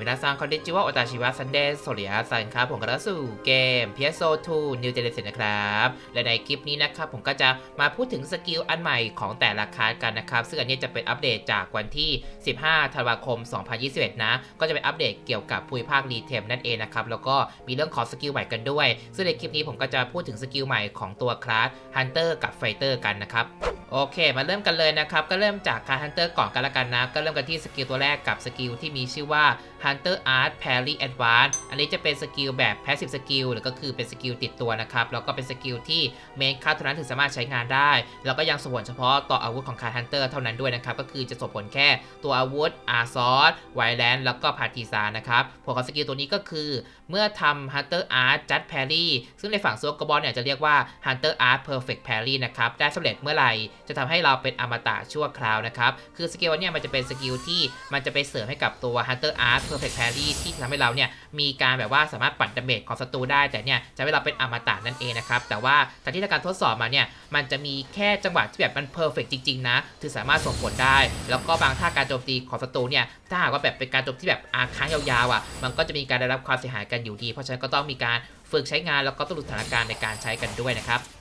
มินาซังคอนดิจิวะโอตาชิวะซันเดย์โซเลียซันครับผมก็เข้าสู่เกม PSO2 New Generation นะครับ และในคลิปนี้นะครับผมก็จะมาพูดถึงสกิลอันใหม่ของแต่ละคลาสกันนะครับ ซึ่งอันนี้จะเป็นอัปเดตจากวันที่ 15 ธันวาคม 2021 นะ ก็จะเป็นอัปเดตเกี่ยวกับภูมิภาครีเทมนั่นเองนะครับ แล้วก็มีเรื่องของสกิลใหม่กันด้วย ซึ่งในคลิปนี้ผมก็จะพูดถึงสกิลใหม่ของตัวคลาส Hunter กับ Fighter กันนะครับโอเค มาเริ่มกันเลยนะครับ ก็เริ่มจากการ Hunter ก่อนกันละกันนะ ก็เริ่มกันที่สกิลตัวแรกกับสกิลที่มีชื่อว่า Hunter Art Parry Advance อันนี้จะเป็นสกิลแบบ Passive Skill หรือก็คือเป็นสกิลติดตัวนะครับ แล้วก็เป็นสกิลที่เมนคัทเท่านั้นถึงสามารถใช้งานได้ แล้วก็ยังส่งผลเฉพาะต่ออาวุธของคาร์ Hunter เท่านั้นด้วยนะครับ ก็คือจะส่งผลแค่ตัวอาวุธอาซอสไวแลนด์แล้วก็พาร์ติซานนะครับผลของสกิลตัวนี้ก็คือ เมื่อทำ Hunter Art Just Parry ซึ่งในฝั่งโซกบอลเนี่ยจะเรียกว่า Hunter Art Perfect Parry นะครับได้สำเร็จเมื่อไหร่จะทำให้เราเป็นอมตะชั่วคราวนะครับคือสกิลเนี่ยมันจะเป็นสกิลที่มันจะไปเสริมให้กับตัว Hunter Art Perfect Parry ที่ทำให้เราเนี่ยมีการแบบว่าสามารถปัดดาเมจของศัตรูได้แต่เนี่ยจะให้เราเป็นอมตะนั่นเองนะครับแต่ว่าจากที่ทำการทดสอบมาเนี่ยมันจะมีแค่จังหวะที่แบบมันเพอร์เฟกจริงๆนะถึงสามารถส่งผลได้ แล้วก็บางท่าการโจมตีของศัตรูเนี่ยถ้าหากว่าแบบเป็นการโจมที่แบบอาค้างยาวๆอะมันก็จะมีการได้รับความเสียหายกันอยู่ดี เพราะฉะนั้นก็ต้องมีการฝึกใช้งานแล้วก็ต้องดูสถานการณ์ในการใช้กันด้วยนะครับ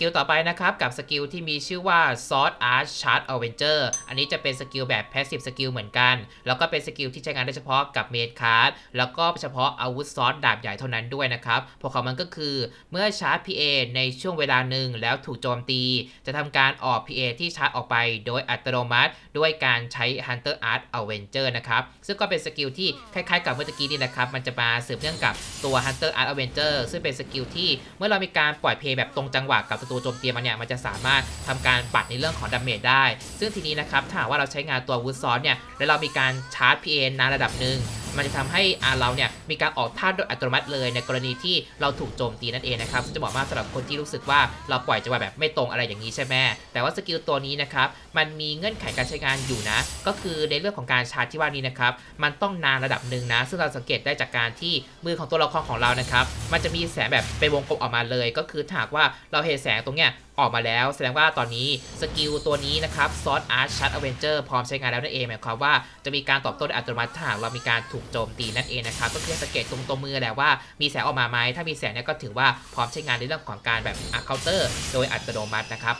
กิลต่อไปนะครับกับสกิลที่มีชื่อว่า Sword Art Charge Avenger อันนี้จะเป็นสกิลแบบ Passive Skill เหมือนกัน แล้วก็เป็นสกิลที่ใช้งานได้เฉพาะกับเมดคาร์ดแล้วก็เฉพาะอาวุธซอสดาบใหญ่เท่านั้นด้วยนะครับผลของมันก็คือเมื่อชาร์จ PA ในช่วงเวลาหนึ่งแล้วถูกโจมตี จะทำการออก PA ที่ชาร์จออกไปโดยอัตโนมัติ ด้วยการใช้ Hunter Art Avenger นะครับซึ่งก็เป็นสกิลที่คล้ายๆ กับเมื่อกี้นี่นะครับมันจะมาสืบเนื่องกับตัว Hunter Art Avenger ซึ่งเป็นสกิลที่เมื่อเรามีการปล่อยเพย์แบบตรงจังหวะกับศัตัวโจมตีมันเนี่ยมันจะสามารถทำการปัดในเรื่องของดาเมจได้ ซึ่งทีนี้นะครับถ้าว่าเราใช้งานตัววูดซอนเนี่ยแล้วเรามีการชาร์จ PA นานระดับหนึ่ง มันจะทำให้เราเนี่ยมีการออกท่าโดยอัตโนมัติเลยในกรณีที่เราถูกโจมตีนั่นเองนะครับซึ่งจะบอกว่าสำหรับคนที่รู้สึกว่าเราปล่อยจังหวะแบบไม่ตรงอะไรอย่างนี้ใช่ไหมแต่ว่าสกิลตัวนี้นะครับมันมีเงื่อนไขการใช้งานอยู่นะ ก็คือในเรื่องของการชาร์จที่ว่านี้นะครับมันต้องนานระดับหนึ่งนะ ซึ่งเราสังเกตได้จากการที่มือของตัวละครของเรานะครับมันจะมีแสงแบบเป็นวงกลมออกมาเลย ก็คือถ้าหากว่าเราเห็นแสงตรงเนี้ย ออกมาแล้ว แสดงว่าตอนนี้สกิลตัวนี้นะครับซอสอาร์ชาร์ดอเวนเจอร์พร้อมใช้งานแล้วนั่นเองหมายความว่าจะมีการตอบโต้โดยอัตโนมัติถ้าหากเรามีการถูกโจมตีนั่นเองนะครับก็คือสังเกตตรงตัวมือแหละว่ามีแสงออกมาไหมถ้ามีแสงเนี่ยก็ถือว่าพร้อมใช้งานในเรื่องของการแบบอัคเคาน์เตอร์โดยอัตโนมัตินะครับ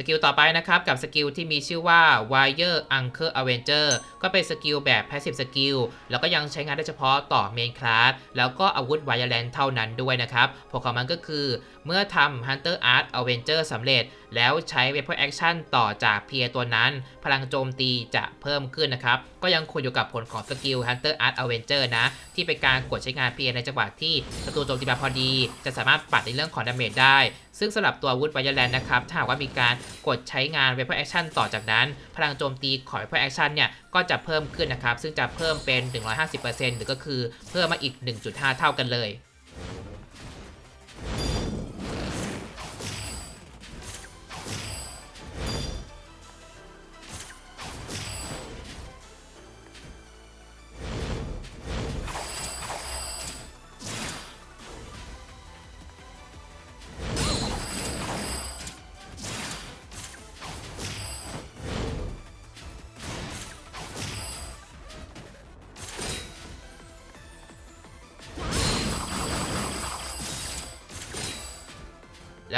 สกิลต่อไปนะครับกับสกิลที่มีชื่อว่า Wire Anchor Avenger ก็เป็นสกิลแบบ Passive Skill แล้วก็ยังใช้งานได้เฉพาะต่อ Main Class แล้วก็อาวุธ Wire Land เท่านั้นด้วยนะครับผลของมันก็คือ เมื่อทำ Hunter Art Avenger สำเร็จ แล้วใช้ Weapon Action ต่อจาก PA ตัวนั้น พลังโจมตีจะเพิ่มขึ้นนะครับ ก็ยังคงอยู่กับผลของสกิล Hunter Art Avenger นะ ที่เป็นการกดใช้งาน PA ในจังหวะที่ศัตรูโจมตีมาพอดี จะสามารถปัดในเรื่องของดาเมจได้ ซึ่งสำหรับตัววุธไวร์แลนด์นะครับ ถ้าหากว่ามีการกดใช้งาน Weapon Action ต่อจากนั้น พลังโจมตีของ Weapon Action เนี่ยก็จะเพิ่มขึ้นนะครับซึ่งจะเพิ่มเป็น 150%หรือก็คือเพิ่มมาอีก 1.5 เท่ากันเลย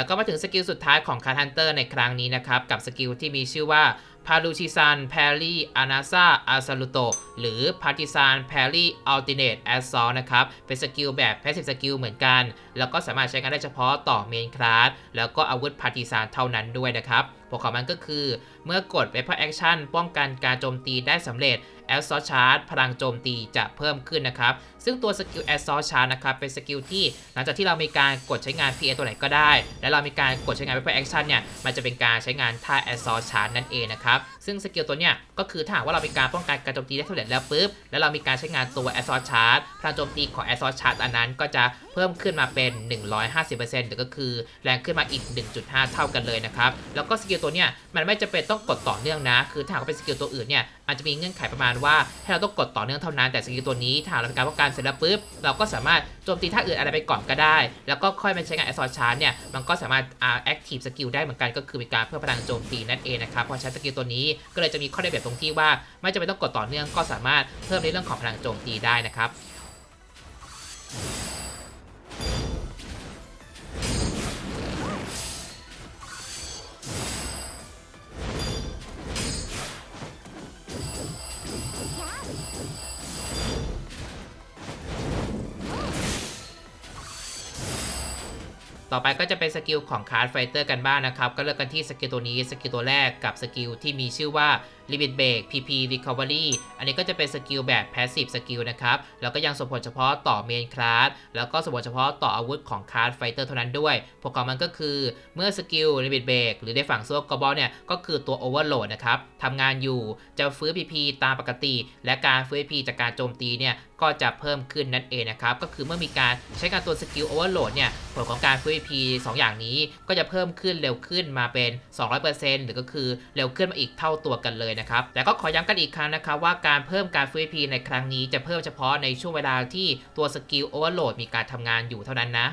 แล้วก็มาถึงสกิลสุดท้ายของคาร์ฮันเตอร์ในครั้งนี้นะครับ กับสกิลที่มีชื่อว่าพาลูชิซันแพรลี่อานาซาอาซาลุโตหรือพาร์ติซานแพรลี่อัลติเนตแอสซอนะครับ เป็นสกิลแบบแพสซีฟสกิลเหมือนกัน แล้วก็สามารถใช้งานได้เฉพาะต่อเมนคลาสแล้วก็อาวุธพาร์ติซานเท่านั้นด้วยนะครับ ผลของมันก็คือ เมื่อกด Weapon Action ป้องกันการโจมตีได้สำเร็จ a s s a u l t Charge พลังโจมตีจะเพิ่มขึ้นนะครับ ซึ่งตัวสกิล a s s a u l t Charge นะครับ เป็นสกิลที่หลังจากที่เรามีการกดใช้งาน PA ตัวไหนก็ได้ และเรามีการกดใช้งาน Weapon Action เนี่ย มันจะเป็นการใช้งานท่า a s s a u l t Charge นั่นเองนะครับ ซึ่งสกิลตัวเนี้ย ก็คือถ้าหากว่าเรามีการป้องกันการโจมตีได้สำเร็จแล้วปุ๊บ แล้วเรามีการใช้งานตัว a s s a u l t Charge พลังโจมตีของ a s s a u l t Charge อันนั้นก็จะเพิ่มขึ้นมาเป็น 150%หรือก็คือแรงขึ้นมาอีก 1.5 เท่ากันเลยนะครับ แล้วก็สกิลตัวเนี้ยมันไม่จำเป็นต้องกดต่อเนื่องนะ คือถ้าหากว่าเป็นสกิลตัวอื่นเนี่ยอาจจะมีเงื่อนไขประมาณว่าให้เราต้องกดต่อเนื่องเท่านั้นแต่สกิลตัวนี้ถ้าเราทำการป้องกันเสร็จแล้วปุ๊บเราก็สามารถโจมตีท่าอื่นอะไรไปก่อนก็ได้ แล้วก็ค่อยมาใช้งานแอสซอร์ชาร์เนี่ยมันก็สามารถอาแอคทีฟสกิลได้เหมือนกันก็คือมีการเพิ่มพลังโจมตีนั่นเองนะครับพอใช้สกิลตัวนี้ก็เลยจะมีข้อได้เปรียบตรงที่ว่า ไม่จำเป็นต้องกดต่อเนื่องก็สามารถเพิ่มในเรื่องของพลังโจมตีได้นะครับ ต่อไปก็จะเป็นสกิลของคาร์ดไฟเตอร์กันบ้างนะครับ ก็เลือกกันที่สกิลตัวนี้ สกิลตัวแรกกับสกิลที่มีชื่อว่า Limit Break PP Recovery อันนี้ก็จะเป็นสกิลแบบ Passive สกิลนะครับ แล้วก็ยังส่งผลเฉพาะต่อเมนคลาสแล้วก็ส่งผลเฉพาะต่ออาวุธของคาร์ดไฟเตอร์เท่านั้นด้วยผลของมันก็คือเมื่อสกิล Limit Break หรือในฝั่งโซ่กบอลเนี่ยก็คือตัว Overload นะครับทำงานอยู่จะฟื้น PP ตามปกติ และการฟื้น PP จากการโจมตีเนี่ยก็จะเพิ่มขึ้นนั่นเองนะครับ ก็คือเมื่อมีการใช้การตัวสกิล Overload เนี่ย ผลของการฟื้น PP 2อย่างนี้ก็จะเพิ่มขึ้นเร็วขึ้นมาเป็น 200%หรือก็คือเร็วขึ้นมาอีกเท่าตัวกันเลยนะครับ แต่ก็ขอย้ำกันอีกครั้งนะครับว่าการเพิ่มการฟื้น PP ในครั้งนี้จะเพิ่มเฉพาะในช่วงเวลาที่ตัวสกิล Overload มีการทำงานอยู่เท่านั้นนะ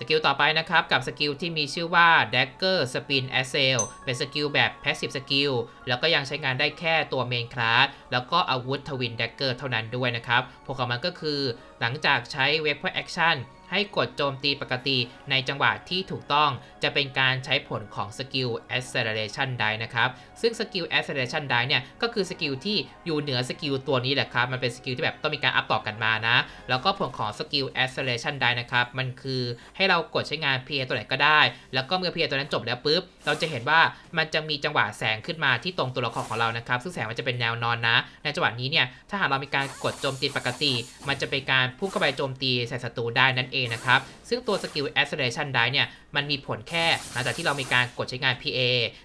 สกิลต่อไปนะครับ กับสกิลที่มีชื่อว่า Dagger Spin a s s a i l เป็นสกิลแบบ Passive สกิลแล้วก็ยังใช้งานได้แค่ตัว Main Class แล้วก็อาวุธ Twin Dagger เท่านั้นด้วยนะครับผลของมันก็คือ หลังจากใช้ Weapon Action ให้กดโจมตีปกติในจังหวะที่ถูกต้องจะเป็นการใช้ผลของสกิล Acceleration Die นะครับ ซึ่งสกิล Acceleration Die เนี่ย ก็คือสกิลที่อยู่เหนือสกิลตัวนี้แหละครับ มันเป็นสกิลที่แบบต้องมีการอัพต่อกันมานะ แล้วก็ผลของสกิล Acceleration Die นะครับ มันคือให้เรากดใช้งาน PA ตัวไหนก็ได้ แล้วก็เมื่อ PA ตัวนั้นจบแล้วปุ๊บ เราจะเห็นว่ามันจะมีจังหวะแสงขึ้นมาที่ตรงตัวละครของเรานะครับ ซึ่งแสงมันจะเป็นแนวนอนนะ ในจังหวะนี้เนี่ย ถ้าหากเรามีการกดโจมตีปกติ มันจะเป็นการพุ่งเข้าไปโจมตีใส่ศัตรูได้นั่นเองนะครับ ซึ่งตัวสกิล Acceleration Die เนี่ย มันมีผลแค่หลังจากที่เรามีการกดใช้งาน PA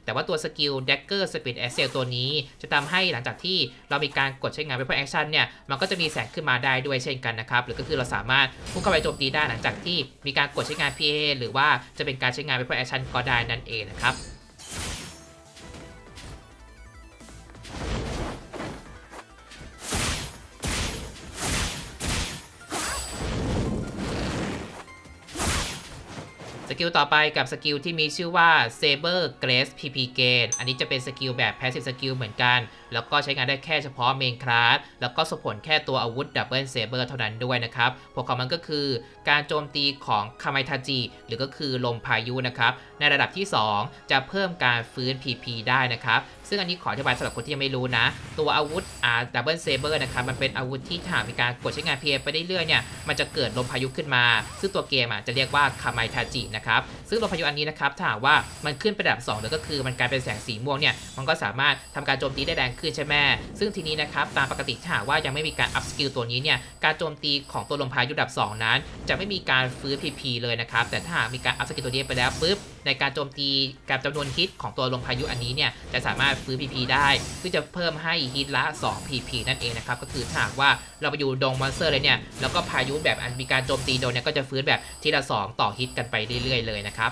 แต่ว่าตัวสกิล Dagger Speed excel ตัวนี้ จะทำให้หลังจากที่เรามีการกดใช้งาน Weapon Action เนี่ย มันก็จะมีแสงขึ้นมาได้ด้วยเช่นกันนะครับ หรือก็คือเราสามารถพุ่งเข้าไปโจมตีได้หลังจากที่มีการกดใช้งาน PA หรือว่าจะเป็นการใช้งาน Weapon Action ก็ได้นั่นเองนะครับ กิลต่อไปกับสกิลที่มีชื่อว่า Saber Grace PP Gain อันนี้จะเป็นสกิลแบบ Passive สกิลเหมือนกัน แล้วก็ใช้งานได้แค่เฉพาะ Main Class แล้วก็ส่งผลแค่ตัวอาวุธ Double Saber เท่านั้นด้วยนะครับผลของมันก็คือการโจมตีของคาไมทาจิ หรือก็คือลมพายุนะครับ ในระดับที่ 2 จะเพิ่มการฟื้น PP ได้นะครับ ซึ่งอันนี้ขออธิบายสำหรับคนที่ยังไม่รู้นะ ตัวอาวุธอ่า Double Saber นะครับมันเป็นอาวุธที่ถ้ามีการกดใช้งาน PA ไปเรื่อยๆเนี่ยมันจะเกิดลมพายุขึ้นมา ซึ่งตัวเกมอะจะเรียกว่าคาไมทาจินะครับซึ่งลมพายุอันนี้นะครับถ้าหากว่ามันขึ้นไประดับ2หรือก็คือมันกลายเป็นแสงสีม่วงเนี่ยมันก็สามารถทำการโจมตีได้แรงขึ้นใช่ไหมซึ่งทีนี้นะครับตามปกติถ้าหากว่ายังไม่มีการอัพสกิลตัวนี้เนี่ยการโจมตีของตัวลมพายุดับ 2 นั้น จะไม่มีการฟื้น PP เลยนะครับแต่ถ้าหากมีการอัพสกิลตัวนี้ไปแล้วปุ๊บในการโจมตีกับจำนวนฮิตของตัวลมพายุอันนี้เนี่ยจะสามารถฟื้น PP ได้เพื่อจะเพิ่มให้ฮิตละ 2 PP นั่นเองนะครับก็คือถ้าหากว่าเราไปอยู่ดงมอนสเตอร์เลยเนี่ยแล้วก็พายุแบบอันมีการโจมตีโดนเนี่ยก็จะฟื้นแบบทีละ 2 ต่อฮิตกันไปเรื่อยๆเลยนะครับ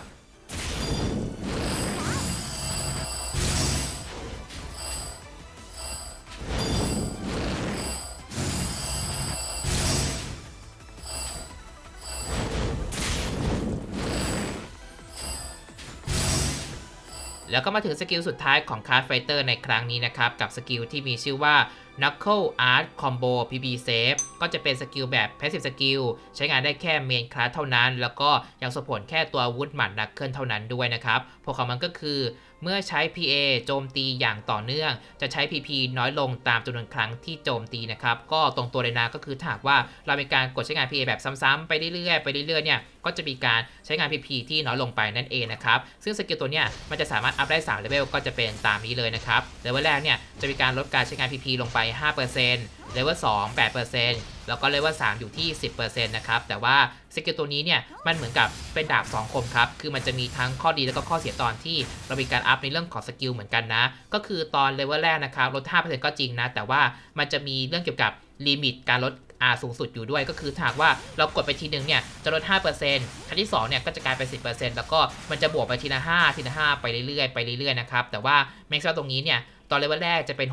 แล้วก็มาถึงสกิลสุดท้ายของคาร์ดไฟเตอร์ในครั้งนี้นะครับ กับสกิลที่มีชื่อว่า Knuckle Art Combo PB Save ก็จะเป็นสกิลแบบ Passive Skill ใช้งานได้แค่เมนคลาสเท่านั้น แล้วก็ยังส่งผลแค่ตัวอาวุธหมัดนักเคิลเท่านั้นด้วยนะครับผลของมันก็คือ เมื่อใช้ PA โจมตีอย่างต่อเนื่อง จะใช้ PP น้อยลงตามจำนวนครั้งที่โจมตีนะครับ ก็ตรงตัวเลยนะก็คือถ้าหากว่าเรามีการกดใช้งาน PA แบบซ้ำๆไปเรื่อยๆไปเรื่อยๆเนี่ยก็จะมีการใช้งาน PP ที่น้อยลงไปนั่นเองนะครับซึ่งสกิลตัวเนี้ยมันจะสามารถอัพได้3เลเวลก็จะเป็นตามนี้เลยนะครับเลเวลแรกเนี่ยจะมีการลดการใช้งาน PP ลงไป5%เลเวล2 8%แล้วก็เลเวล3อยู่ที่ 10%นะครับ แต่ว่าสกิลตัวนี้เนี่ยมันเหมือนกับเป็นดาบ2คมครับ คือมันจะมีทั้งข้อดีแล้วก็ข้อเสียตอนที่เรามีการอัพในเรื่องของสกิลเหมือนกันนะ ก็คือตอนเลเวลแรกนะครับลด 5%ก็จริงนะ แต่ว่ามันจะมีเรื่องเกี่ยวกับลิมิตการลดอาสูงสุดอยู่ด้วยก็คือถ้าหากว่าเรากดไปทีหนึ่งเนี่ยจะลด 5%ครั้งที่2เนี่ยก็จะกลายเป็น 10%แล้วก็มันจะบวกไปทีละ5ทีละ5ไปเรื่อยๆไปเรื่อยๆนะครับแต่ว่าแม็กซ์ตรงนี้เนี่ยตอนเลเวลแรกจะเป็น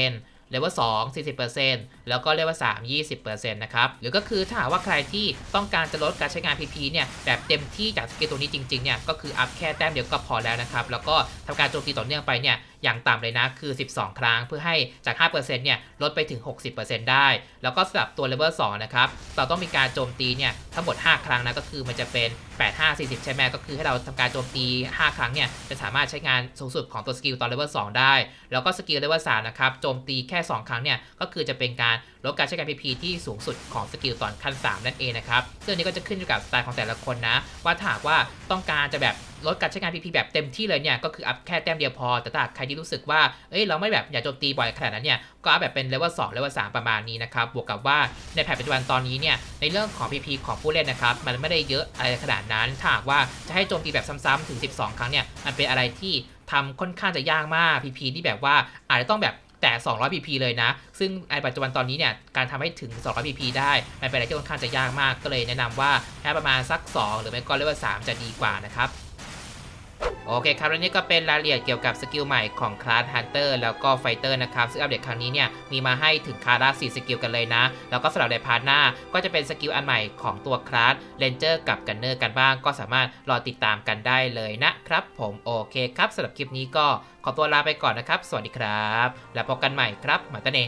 60% เลเวล2 40%แล้วก็เลเวล3 20%นะครับหรือก็คือถ้าหากว่าใครที่ต้องการจะลดการใช้งาน PP เนี่ยแบบเต็มที่จากสกิลตัวนี้จริงๆเนี่ยก็คืออัพแค่แต้มเดียวก็พอแล้วนะครับแล้วก็ทำการโจมตีต่อเนื่องไปเนี่ย อย่างต่ำเลยนะคือ 12 ครั้ง เพื่อให้จาก 5%เนี่ยลดไปถึง 60%ได้ แล้วก็สำหรับตัวเลเวล2นะครับเราต้องมีการโจมตีเนี่ยทั้งหมด 5 ครั้งนะก็คือมันจะเป็น 8 5 40 ใช่ไหมก็คือให้เราทำการโจมตี 5 ครั้งเนี่ยจะสามารถใช้งานสูงสุดของตัวสกิลตอนเลเวล2ได้ แล้วก็สกิลเลเวล3นะครับโจมตีแค่ 2 ครั้งเนี่ยก็คือจะเป็นการลดการใช้งาน PP ที่สูงสุดของสกิลตอนขั้น 3 นั่นเองนะครับซึ่งอันนี้ก็จะขึ้นอยู่กับสไตล์ของแต่ละคนนะว่าถ้าหากว่าต้องการจะแบบ ลดการใช้งาน PP แบบเต็มที่เลยเนี่ยก็คืออัพแค่แต้มเดียวพอ แต่ถ้าใครที่รู้สึกว่า เอ้ยเราไม่แบบอยากโจมตีบ่อยขนาดนั้นเนี่ยก็อัพแบบเป็นเลเวล2เลเวล3ประมาณนี้นะครับบวกกับว่าในแพทปัจจุบันตอนนี้เนี่ยในเรื่องของ PP ของผู้เล่นนะครับมันไม่ได้เยอะอะไรขนาดนั้นถ้าหากว่าจะให้โจมตีแบบซ้ำๆถึง 12 ครั้งเนี่ยมันเป็นอะไรที่ทำค่อนข้างจะยากมาก PP ที่แบบว่าอาจจะต้องแบบแต่ 200 PP เลยนะ ซึ่งในปัจจุบันตอนนี้เนี่ย การทำให้ถึง 200 PP ได้ มันเป็นอะไรที่ค่อนข้างจะยากมาก ก็เลยแนะนำว่าแค่ประมาณสัก 2 หรือไม่ก็เลเวล3จะดีกว่านะครับ โอเคครับและนี่ก็เป็นรายละเอียดเกี่ยวกับสกิลใหม่ของคลาสฮันเตอร์แล้วก็ไฟเตอร์นะครับ ซึ่งอัปเดตครั้งนี้เนี่ยมีมาให้ถึงคลาสละ4สกิลกันเลยนะ แล้วก็สำหรับในพาร์ทหน้าก็จะเป็นสกิลอันใหม่ของตัวคลาสเลนเจอร์กับกันเนอร์กันบ้าง ก็สามารถรอติดตามกันได้เลยนะครับ ผมโอเคครับสำหรับคลิปนี้ก็ขอตัวลาไปก่อนนะครับ สวัสดีครับ แล้วพบกันใหม่ครับมาตเน